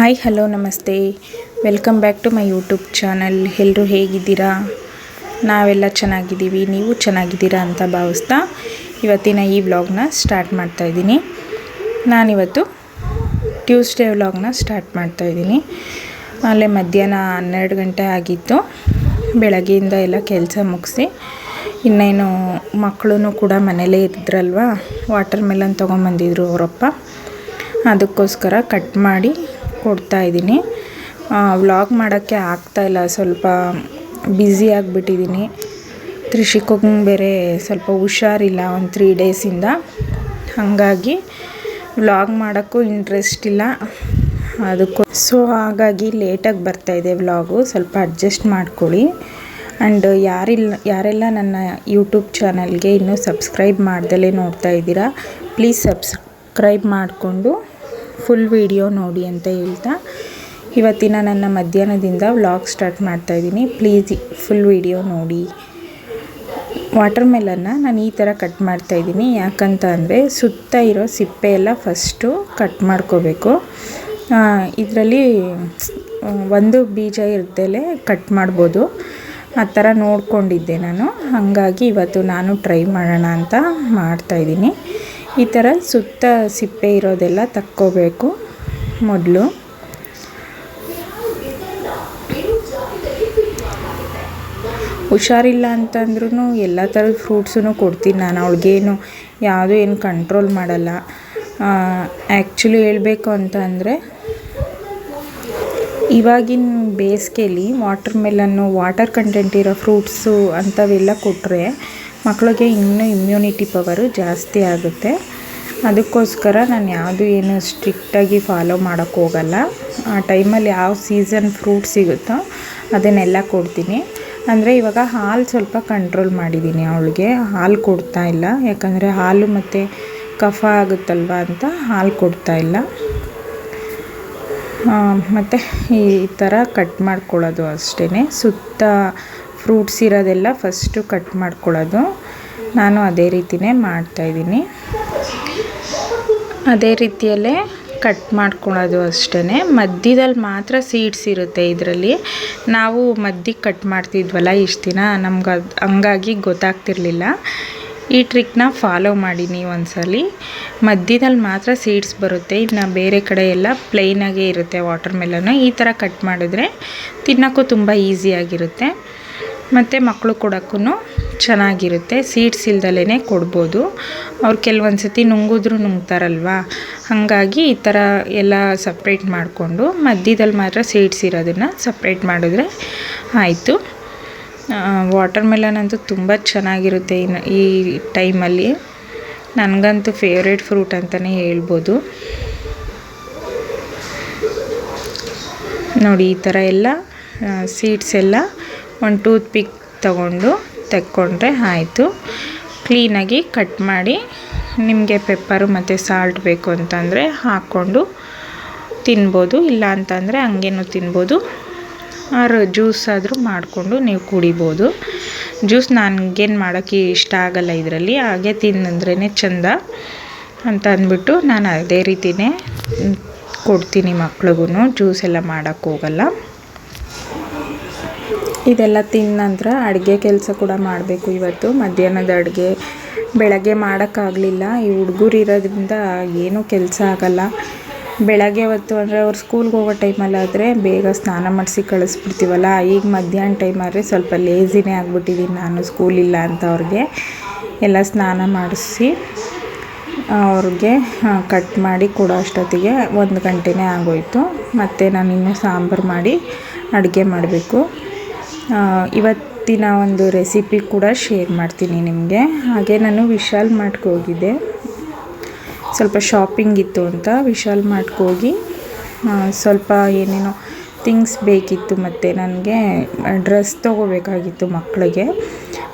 Hi, hello, ನಮಸ್ತೆ. Welcome back to my YouTube channel. ಎಲ್ಲರೂ ಹೇಗಿದ್ದೀರಾ? ನಾವೆಲ್ಲ ಚೆನ್ನಾಗಿದ್ದೀವಿ. ನೀವು ಚೆನ್ನಾಗಿದ್ದೀರಾ ಅಂತ ಭಾವಿಸ್ತಾ ಇವತ್ತಿನ ಈ ವ್ಲಾಗ್ನ ಸ್ಟಾರ್ಟ್ ಮಾಡ್ತಾಯಿದ್ದೀನಿ ನಾನಿವತ್ತು ಟ್ಯೂಸ್ಡೇ ವ್ಲಾಗ್ನ ಸ್ಟಾರ್ಟ್ ಮಾಡ್ತಾಯಿದ್ದೀನಿ ಅಲ್ಲೇ ಮಧ್ಯಾಹ್ನ ಹನ್ನೆರಡು ಗಂಟೆ ಆಗಿತ್ತು. ಬೆಳಗ್ಗೆಯಿಂದ ಎಲ್ಲ ಕೆಲಸ ಮುಗಿಸಿ, ಇನ್ನೇನು ಮಕ್ಕಳು ಕೂಡ ಮನೇಲೇ ಇದ್ರಲ್ವ, ವಾಟರ್ ಮೆಲನ್ ತೊಗೊಂಬಂದಿದ್ರು ಅವರಪ್ಪ. ಅದಕ್ಕೋಸ್ಕರ ಕಟ್ ಮಾಡಿ ಕೊಡ್ತಾ ಇದ್ದೀನಿ. ವ್ಲಾಗ್ ಮಾಡೋಕ್ಕೆ ಆಗ್ತಾಯಿಲ್ಲ ಸ್ವಲ್ಪ ಬ್ಯುಸಿ ಆಗಿಬಿಟ್ಟಿದ್ದೀನಿ. ತ್ರಿಷಿಕಂಗೆ ಬೇರೆ ಸ್ವಲ್ಪ ಹುಷಾರಿಲ್ಲ ಒಂದು ತ್ರೀ ಡೇಸಿಂದ ಹಾಗಾಗಿ ವ್ಲಾಗ್ ಮಾಡೋಕ್ಕೂ ಇಂಟ್ರೆಸ್ಟ್ ಇಲ್ಲ. ಅದಕ್ಕೂ ಸೊ, ಹಾಗಾಗಿ ಲೇಟಾಗಿ ಬರ್ತಾಯಿದೆ ವ್ಲಾಗು ಸ್ವಲ್ಪ ಅಡ್ಜಸ್ಟ್ ಮಾಡ್ಕೊಳ್ಳಿ. ಆ್ಯಂಡ್ ಯಾರಿಲ್ಲ ಯಾರೆಲ್ಲ ನನ್ನ ಯೂಟ್ಯೂಬ್ ಚಾನಲ್ಗೆ ಇನ್ನೂ ಸಬ್ಸ್ಕ್ರೈಬ್ ಮಾಡ್ದಲೇ ನೋಡ್ತಾ ಇದ್ದೀರಾ ಪ್ಲೀಸ್ ಸಬ್ಸ್ಕ್ರೈಬ್ ಮಾಡಿಕೊಂಡು ಫುಲ್ ವಿಡಿಯೋ ನೋಡಿ ಅಂತ ಹೇಳ್ತಾ ಇವತ್ತಿನ ನನ್ನ ಮಧ್ಯಾಹ್ನದಿಂದ ವ್ಲಾಗ್ ಸ್ಟಾರ್ಟ್ ಮಾಡ್ತಾಯಿದ್ದೀನಿ ಪ್ಲೀಸ್ ಫುಲ್ ವಿಡಿಯೋ ನೋಡಿ. ವಾಟರ್ ಮೆಲನ್ನ ನಾನು ಈ ಥರ ಕಟ್ ಮಾಡ್ತಾಯಿದ್ದೀನಿ ಯಾಕಂತ ಅಂದರೆ ಸುತ್ತ ಇರೋ ಸಿಪ್ಪೆ ಎಲ್ಲ ಫಸ್ಟು ಕಟ್ ಮಾಡ್ಕೋಬೇಕು. ಇದರಲ್ಲಿ ಒಂದು ಬೀಜ ಇರ್ದಲೇ ಕಟ್ ಮಾಡ್ಬೋದು. ಆ ಥರ ನೋಡ್ಕೊಂಡಿದ್ದೆ ನಾನು. ಹಾಗಾಗಿ ಇವತ್ತು ನಾನು ಟ್ರೈ ಮಾಡೋಣ ಅಂತ ಮಾಡ್ತಾಯಿದ್ದೀನಿ ಈ ಥರ ಸುತ್ತ ಸಿಪ್ಪೆ ಇರೋದೆಲ್ಲ ತಕ್ಕೋಬೇಕು ಮೊದಲು. ಹುಷಾರಿಲ್ಲ ಅಂತಂದ್ರೂ ಎಲ್ಲ ಥರದ ಫ್ರೂಟ್ಸೂ ಕೊಡ್ತೀನಿ ನಾನು. ಅವಳಿಗೇನು ಯಾವುದೂ ಏನು ಕಂಟ್ರೋಲ್ ಮಾಡಲ್ಲ. ಆ್ಯಕ್ಚುಲಿ ಹೇಳಬೇಕು ಅಂತ ಅಂದರೆ ಇವಾಗಿನ ಬೇಸಿಗೆಲಿ ವಾಟರ್ ಮೆಲನ್ನು ವಾಟರ್ ಕಂಟೆಂಟ್ ಇರೋ ಫ್ರೂಟ್ಸು ಅಂಥವೆಲ್ಲ ಕೊಟ್ಟರೆ ಮಕ್ಕಳಿಗೆ ಇನ್ನೂ ಇಮ್ಯುನಿಟಿ ಪವರು ಜಾಸ್ತಿ ಆಗುತ್ತೆ. ಅದಕ್ಕೋಸ್ಕರ ನಾನು ಯಾವುದು ಏನು ಸ್ಟ್ರಿಕ್ಟಾಗಿ ಫಾಲೋ ಮಾಡೋಕ್ಕೆ ಹೋಗಲ್ಲ. ಆ ಟೈಮಲ್ಲಿ ಯಾವ ಸೀಸನ್ ಫ್ರೂಟ್ ಸಿಗುತ್ತೋ ಅದನ್ನೆಲ್ಲ ಕೊಡ್ತೀನಿ. ಅಂದರೆ ಇವಾಗ ಹಾಲು ಸ್ವಲ್ಪ ಕಂಟ್ರೋಲ್ ಮಾಡಿದ್ದೀನಿ ಅವಳಿಗೆ. ಹಾಲು ಕೊಡ್ತಾ ಇಲ್ಲ. ಯಾಕಂದರೆ ಹಾಲು ಮತ್ತು ಕಫ ಆಗುತ್ತಲ್ವ ಅಂತ ಹಾಲು ಕೊಡ್ತಾ ಇಲ್ಲ. ಮತ್ತು ಈ ಥರ ಕಟ್ ಮಾಡ್ಕೊಳ್ಳೋದು ಅಷ್ಟೇ ಸುತ್ತ ಫ್ರೂಟ್ಸ್ ಇರೋದೆಲ್ಲ ಫಸ್ಟು ಕಟ್ ಮಾಡ್ಕೊಳ್ಳೋದು. ನಾನು ಅದೇ ರೀತಿಯೇ ಮಾಡ್ತಾಯಿದ್ದೀನಿ ಅದೇ ರೀತಿಯಲ್ಲೇ ಕಟ್ ಮಾಡ್ಕೊಳ್ಳೋದು ಅಷ್ಟೇ ಮಧ್ಯದಲ್ಲಿ ಮಾತ್ರ ಸೀಡ್ಸ್ ಇರುತ್ತೆ ಇದರಲ್ಲಿ. ನಾವು ಮಧ್ಯಕ್ಕೆ ಕಟ್ ಮಾಡ್ತಿದ್ವಲ್ಲ ಇಷ್ಟು ದಿನ, ನಮ್ಗೆ ಅದು ಹಂಗಾಗಿ ಗೊತ್ತಾಗ್ತಿರ್ಲಿಲ್ಲ. ಈ ಟ್ರಿಕ್ನ ಫಾಲೋ ಮಾಡಿ ನೀವು ಒಂದ್ಸಲಿ. ಮಧ್ಯದಲ್ಲಿ ಮಾತ್ರ ಸೀಡ್ಸ್ ಬರುತ್ತೆ. ಇನ್ನು ಬೇರೆ ಕಡೆ ಎಲ್ಲ ಪ್ಲೈನಾಗೇ ಇರುತ್ತೆ ವಾಟರ್ ಮೆಲನ್ನು ಈ ಥರ ಕಟ್ ಮಾಡಿದ್ರೆ ತಿನ್ನೋಕ್ಕೂ ತುಂಬ ಈಸಿಯಾಗಿರುತ್ತೆ ಮತ್ತು ಮಕ್ಕಳು ಕೊಡೋಕ್ಕೂ ಚೆನ್ನಾಗಿರುತ್ತೆ. ಸೀಡ್ಸ್ ಇಲ್ದಲೇ ಕೊಡ್ಬೋದು. ಅವ್ರು ಕೆಲವೊಂದು ಸತಿ ನುಂಗಿದ್ರು ನುಂಗ್ತಾರಲ್ವ? ಹಾಗಾಗಿ ಈ ಥರ ಎಲ್ಲ ಸಪ್ರೇಟ್ ಮಾಡಿಕೊಂಡು ಮಧ್ಯದಲ್ಲಿ ಮಾತ್ರ ಸೀಡ್ಸ್ ಇರೋದನ್ನು ಸಪ್ರೇಟ್ ಮಾಡಿದ್ರೆ ಆಯಿತು. ವಾಟರ್ ಮೆಲನ್ ಅಂತೂ ತುಂಬ ಚೆನ್ನಾಗಿರುತ್ತೆ ಇನ್ನು ಈ ಟೈಮಲ್ಲಿ ನನಗಂತೂ ಫೇವ್ರೇಟ್ ಫ್ರೂಟ್ ಅಂತಲೇ ಹೇಳ್ಬೋದು. ನೋಡಿ ಈ ಥರ ಎಲ್ಲ ಸೀಡ್ಸ್ ಎಲ್ಲ ಒಂದು ಟೂತ್ ಪಿಕ್ ತಗೊಂಡು ತೆಕ್ಕೊಂಡ್ರೆ ಆಯಿತು. ಕ್ಲೀನಾಗಿ ಕಟ್ ಮಾಡಿ ನಿಮಗೆ ಪೆಪ್ಪರು ಮತ್ತು ಸಾಲ್ಟ್ ಬೇಕು ಅಂತಂದರೆ ಹಾಕ್ಕೊಂಡು ತಿನ್ಬೋದು. ಇಲ್ಲ ಅಂತಂದರೆ ಹಂಗೇನು ತಿನ್ಬೋದು. ಆರು ಜ್ಯೂಸ್ ಆದರೂ ಮಾಡಿಕೊಂಡು ನೀವು ಕುಡಿಬೋದು. ಜ್ಯೂಸ್ ನನಗೇನು ಮಾಡೋಕ್ಕೆ ಇಷ್ಟ ಆಗಲ್ಲ ಇದರಲ್ಲಿ. ಹಾಗೆ ತಿನ್ನಂದ್ರೇ ಚೆಂದ ಅಂತ ಅಂದ್ಬಿಟ್ಟು ನಾನು ಅದೇ ರೀತಿಯೇ ಕೊಡ್ತೀನಿ ಮಕ್ಳಿಗೂ ಜ್ಯೂಸ್ ಎಲ್ಲ ಮಾಡೋಕ್ಕೆ ಹೋಗಲ್ಲ. ಇದೆಲ್ಲ ತಿಂದ ನಂತರ ಅಡುಗೆ ಕೆಲಸ ಕೂಡ ಮಾಡಬೇಕು ಇವತ್ತು. ಮಧ್ಯಾಹ್ನದ ಅಡುಗೆ ಬೆಳಗ್ಗೆ ಮಾಡೋಕ್ಕಾಗಲಿಲ್ಲ. ಈ ಹುಡುಗರು ಇರೋದ್ರಿಂದ ಏನೂ ಕೆಲಸ ಆಗಲ್ಲ. ಬೆಳಗ್ಗೆ ಹೊತ್ತು ಅಂದರೆ ಅವ್ರು ಸ್ಕೂಲ್ಗೆ ಹೋಗೋ ಟೈಮಲ್ಲಾದರೆ ಬೇಗ ಸ್ನಾನ ಮಾಡಿಸಿ ಕಳಿಸ್ಬಿಡ್ತೀವಲ್ಲ. ಈಗ ಮಧ್ಯಾಹ್ನ ಟೈಮಾದರೆ ಸ್ವಲ್ಪ ಲೇಝಿನೇ ಆಗಿಬಿಟ್ಟಿದ್ದೀನಿ ನಾನು ಸ್ಕೂಲಿಲ್ಲ ಅಂತ ಅವ್ರಿಗೆ. ಎಲ್ಲ ಸ್ನಾನ ಮಾಡಿಸಿ ಅವ್ರಿಗೆ ಕಟ್ ಮಾಡಿ ಕೊಡೋ ಅಷ್ಟೊತ್ತಿಗೆ ಒಂದು ಗಂಟೆನೇ ಆಗೋಯಿತು. ಮತ್ತು ನಾನು ಇನ್ನೂ ಸಾಂಬಾರು ಮಾಡಿ ಅಡುಗೆ ಮಾಡಬೇಕು. ಇವತ್ತಿನ ಒಂದು ರೆಸಿಪಿ ಕೂಡ ಶೇರ್ ಮಾಡ್ತೀನಿ ನಿಮಗೆ. ಹಾಗೆ ನಾನು ವಿಶಾಲ್ ಮಾರ್ಟ್ಗೆ ಹೋಗಿದ್ದೆ. ಸ್ವಲ್ಪ ಶಾಪಿಂಗ್ ಇತ್ತು ಅಂತ ವಿಶಾಲ್ ಹೋಗಿ ಸ್ವಲ್ಪ ಏನೇನೋ ಥಿಂಗ್ಸ್ ಬೇಕಿತ್ತು ಮತ್ತು ನನಗೆ ಡ್ರೆಸ್ ತೊಗೋಬೇಕಾಗಿತ್ತು ಮಕ್ಕಳಿಗೆ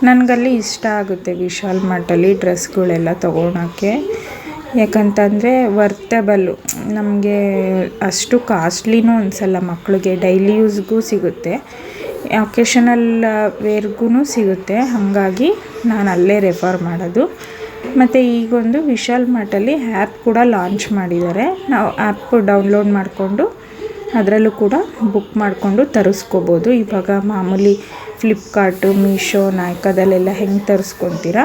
ನನಗಲ್ಲಿ ಇಷ್ಟ ಆಗುತ್ತೆ ವಿಶಾಲ್ ಮಾರ್ಟಲ್ಲಿ ಡ್ರೆಸ್ಗಳೆಲ್ಲ ತೊಗೊಳಕ್ಕೆ. ಯಾಕಂತಂದರೆ ವರ್ತಬಲ್ಲು ನಮಗೆ ಅಷ್ಟು ಕಾಸ್ಟ್ಲಿನೂ ಅನಿಸಲ್ಲ ಮಕ್ಕಳಿಗೆ ಡೈಲಿ ಯೂಸ್ಗೂ ಸಿಗುತ್ತೆ. ಅಕೇಶನಲ್ ವೇರ್ಗೂ ಸಿಗುತ್ತೆ. ಹಾಗಾಗಿ ನಾನು ಅಲ್ಲೇ ರೆಫರ್ ಮಾಡೋದು. ಮತ್ತು ಈಗೊಂದು ವಿಶಾಲ್ ಮಾರ್ಟಲ್ಲಿ ಆ್ಯಪ್ ಕೂಡ ಲಾಂಚ್ ಮಾಡಿದ್ದಾರೆ. ನಾವು ಆ್ಯಪ್ ಡೌನ್ಲೋಡ್ ಮಾಡಿಕೊಂಡು ಅದರಲ್ಲೂ ಕೂಡ ಬುಕ್ ಮಾಡಿಕೊಂಡು ತರಿಸ್ಕೋಬೋದು. ಇವಾಗ ಮಾಮೂಲಿ ಫ್ಲಿಪ್ಕಾರ್ಟು ಮೀಶೋ ನಾಯ್ಕದಲ್ಲೆಲ್ಲ ಹೆಂಗೆ ತರಿಸ್ಕೊತೀರಾ?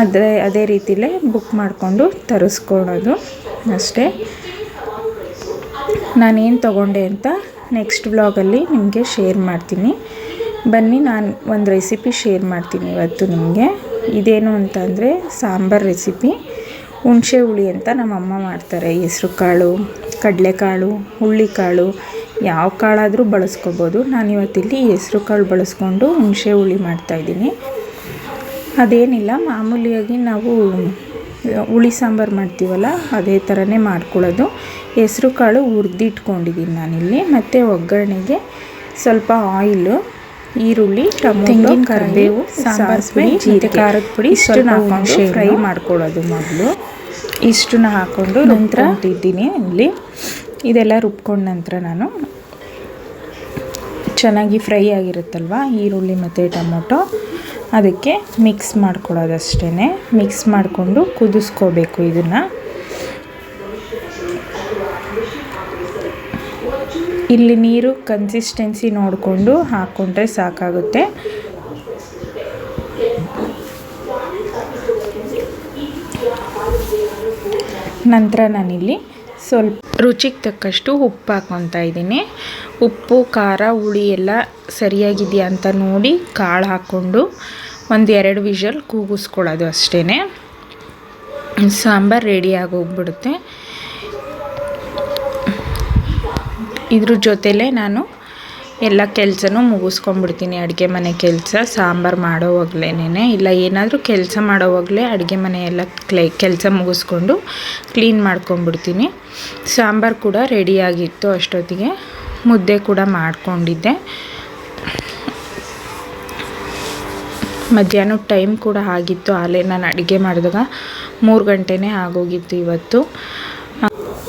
ಅದೇ ಅದೇ ರೀತಿಲೇ ಬುಕ್ ಮಾಡಿಕೊಂಡು ತರಿಸ್ಕೊಳ್ಳೋದು ಅಷ್ಟೇ. ನಾನೇನು ತೊಗೊಂಡೆ ಅಂತ ನೆಕ್ಸ್ಟ್ ವ್ಲಾಗಲ್ಲಿ ನಿಮಗೆ ಶೇರ್ ಮಾಡ್ತೀನಿ. ಬನ್ನಿ, ನಾನು ಒಂದು ರೆಸಿಪಿ ಶೇರ್ ಮಾಡ್ತೀನಿ ಇವತ್ತು ನಿಮಗೆ. ಇದೇನು ಅಂತಂದರೆ ಸಾಂಬಾರು ರೆಸಿಪಿ ಹುಣಸೆ ಹುಳಿ ಅಂತ ನಮ್ಮಮ್ಮ ಮಾಡ್ತಾರೆ. ಹೆಸ್ರು ಕಾಳು, ಕಡಲೆಕಾಳು, ಹುಳ್ಳಿಕಾಳು, ಯಾವ ಕಾಳಾದರೂ ಬಳಸ್ಕೋಬೋದು. ನಾನು ಇವತ್ತಿಲ್ಲಿ ಹೆಸ್ರು ಕಾಳು ಬಳಸ್ಕೊಂಡು ಹುಣಸೆ ಹುಳಿ ಮಾಡ್ತಾಯಿದ್ದೀನಿ ಅದೇನಿಲ್ಲ, ಮಾಮೂಲಿಯಾಗಿ ನಾವು ಹುಳಿ ಸಾಂಬಾರು ಮಾಡ್ತೀವಲ್ಲ ಅದೇ ಥರನೇ ಮಾಡ್ಕೊಳ್ಳೋದು. ಹೆಸ್ರು ಕಾಳು ಹುರಿದಿಟ್ಕೊಂಡಿದ್ದೀನಿ ನಾನಿಲ್ಲಿ. ಮತ್ತು ಒಗ್ಗರಣೆಗೆ ಸ್ವಲ್ಪ ಆಯಿಲು ಈರುಳ್ಳಿ ಟೊಮೊಟೊ ಕರಿಬೇವು ಸಾಂಬಾರು ಪುಡಿ ಜೀರಿಗೆ. ಖಾರದ ಪುಡಿ ಇಷ್ಟನ್ನ ಹಾಕೊಂಡು ಫ್ರೈ ಮಾಡ್ಕೊಳ್ಳೋದು ಮೊದಲು. ಇಷ್ಟನ್ನ ಹಾಕ್ಕೊಂಡು ನಂತರ ಇದ್ದೀನಿ ಇಲ್ಲಿ. ಇದೆಲ್ಲ ರುಬ್ಕೊಂಡ ನಂತರ ನಾನು ಚೆನ್ನಾಗಿ ಫ್ರೈ ಆಗಿರುತ್ತಲ್ವ ಈರುಳ್ಳಿ ಮತ್ತು ಟೊಮೊಟೊ. ಅದಕ್ಕೆ ಮಿಕ್ಸ್ ಮಾಡ್ಕೊಳ್ಳೋದಷ್ಟೇ ಮಿಕ್ಸ್ ಮಾಡಿಕೊಂಡು ಕುದಿಸ್ಕೋಬೇಕು ಇದನ್ನು. ಇಲ್ಲಿ ನೀರು ಕನ್ಸಿಸ್ಟೆನ್ಸಿ ನೋಡಿಕೊಂಡು ಹಾಕ್ಕೊಂಡ್ರೆ ಸಾಕಾಗುತ್ತೆ. ನಂತರ ನಾನಿಲ್ಲಿ ಸ್ವಲ್ಪ ರುಚಿಗೆ ತಕ್ಕಷ್ಟು ಉಪ್ಪು ಹಾಕ್ಕೊತಾ ಇದ್ದೀನಿ. ಉಪ್ಪು, ಖಾರ, ಹುಳಿ ಎಲ್ಲ ಸರಿಯಾಗಿದೆಯಾ ಅಂತ ನೋಡಿ ಕಾಳು ಹಾಕ್ಕೊಂಡು ಒಂದು ಎರಡು ವಿಷಲ್ ಕೂಗಿಸ್ಕೊಳ್ಳೋದು ಅಷ್ಟೇ ಸಾಂಬಾರು ರೆಡಿ ಆಗೋಗ್ಬಿಡುತ್ತೆ. ಇದ್ರ ಜೊತೆಲೇ ನಾನು ಎಲ್ಲ ಕೆಲಸನೂ ಮುಗಿಸ್ಕೊಂಡ್ಬಿಡ್ತೀನಿ ಅಡುಗೆ ಮನೆ ಕೆಲಸ, ಸಾಂಬಾರು ಮಾಡೋವಾಗಲೇನೇ ಇಲ್ಲ, ಏನಾದರೂ ಕೆಲಸ ಮಾಡೋವಾಗಲೇ ಅಡುಗೆ ಮನೆ ಎಲ್ಲ ಕ್ಲೇ, ಕೆಲಸ ಮುಗಿಸ್ಕೊಂಡು ಕ್ಲೀನ್ ಮಾಡ್ಕೊಂಡ್ಬಿಡ್ತೀನಿ. ಸಾಂಬಾರು ಕೂಡ ರೆಡಿಯಾಗಿತ್ತು ಅಷ್ಟೊತ್ತಿಗೆ. ಮುದ್ದೆ ಕೂಡ ಮಾಡಿಕೊಂಡಿದ್ದೆ. ಮಧ್ಯಾಹ್ನ ಟೈಮ್ ಕೂಡ ಆಗಿತ್ತು, ಆಲೇ ನಾನು ಅಡುಗೆ ಮಾಡಿದಾಗ ಮೂರು ಗಂಟೆನೇ ಆಗೋಗಿತ್ತು ಇವತ್ತು.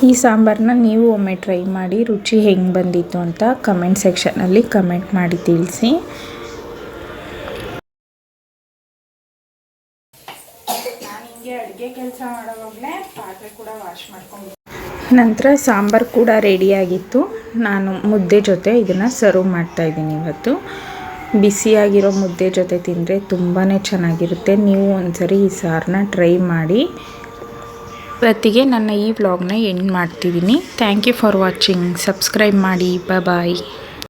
ಈ ಸಾಂಬಾರನ್ನ ನೀವು ಒಮ್ಮೆ ಟ್ರೈ ಮಾಡಿ, ರುಚಿ ಹೆಂಗೆ ಬಂದಿತ್ತು ಅಂತ ಕಮೆಂಟ್ ಸೆಕ್ಷನ್ನಲ್ಲಿ ಕಮೆಂಟ್ ಮಾಡಿ ತಿಳಿಸಿ. ಅಡುಗೆ ಕೆಲಸ ಮಾಡೋವಾಗಲೇ ಪಾತ್ರೆ ಕೂಡ ವಾಶ್ ಮಾಡ್ಕೊಂಡು ನಂತರ ಸಾಂಬಾರು ಕೂಡ ರೆಡಿಯಾಗಿತ್ತು ನಾನು ಮುದ್ದೆ ಜೊತೆ ಇದನ್ನು ಸರ್ವ್ ಮಾಡ್ತಾಯಿದ್ದೀನಿ ಇವತ್ತು. ಬಿಸಿಯಾಗಿರೋ ಮುದ್ದೆ ಜೊತೆ ತಿಂದರೆ ತುಂಬಾ ಚೆನ್ನಾಗಿರುತ್ತೆ. ನೀವು ಒಂದ್ಸರಿ ಈ ಸಾರನ್ನ ಟ್ರೈ ಮಾಡಿ. ಇವತ್ತಿಗೆ ನನ್ನ ಈ ವ್ಲಾಗ್ನ ಎಂಡ್ ಮಾಡ್ತಿದ್ದೀನಿ. Thank you for watching subscribe ಮಾಡಿ. ಬಾಯ್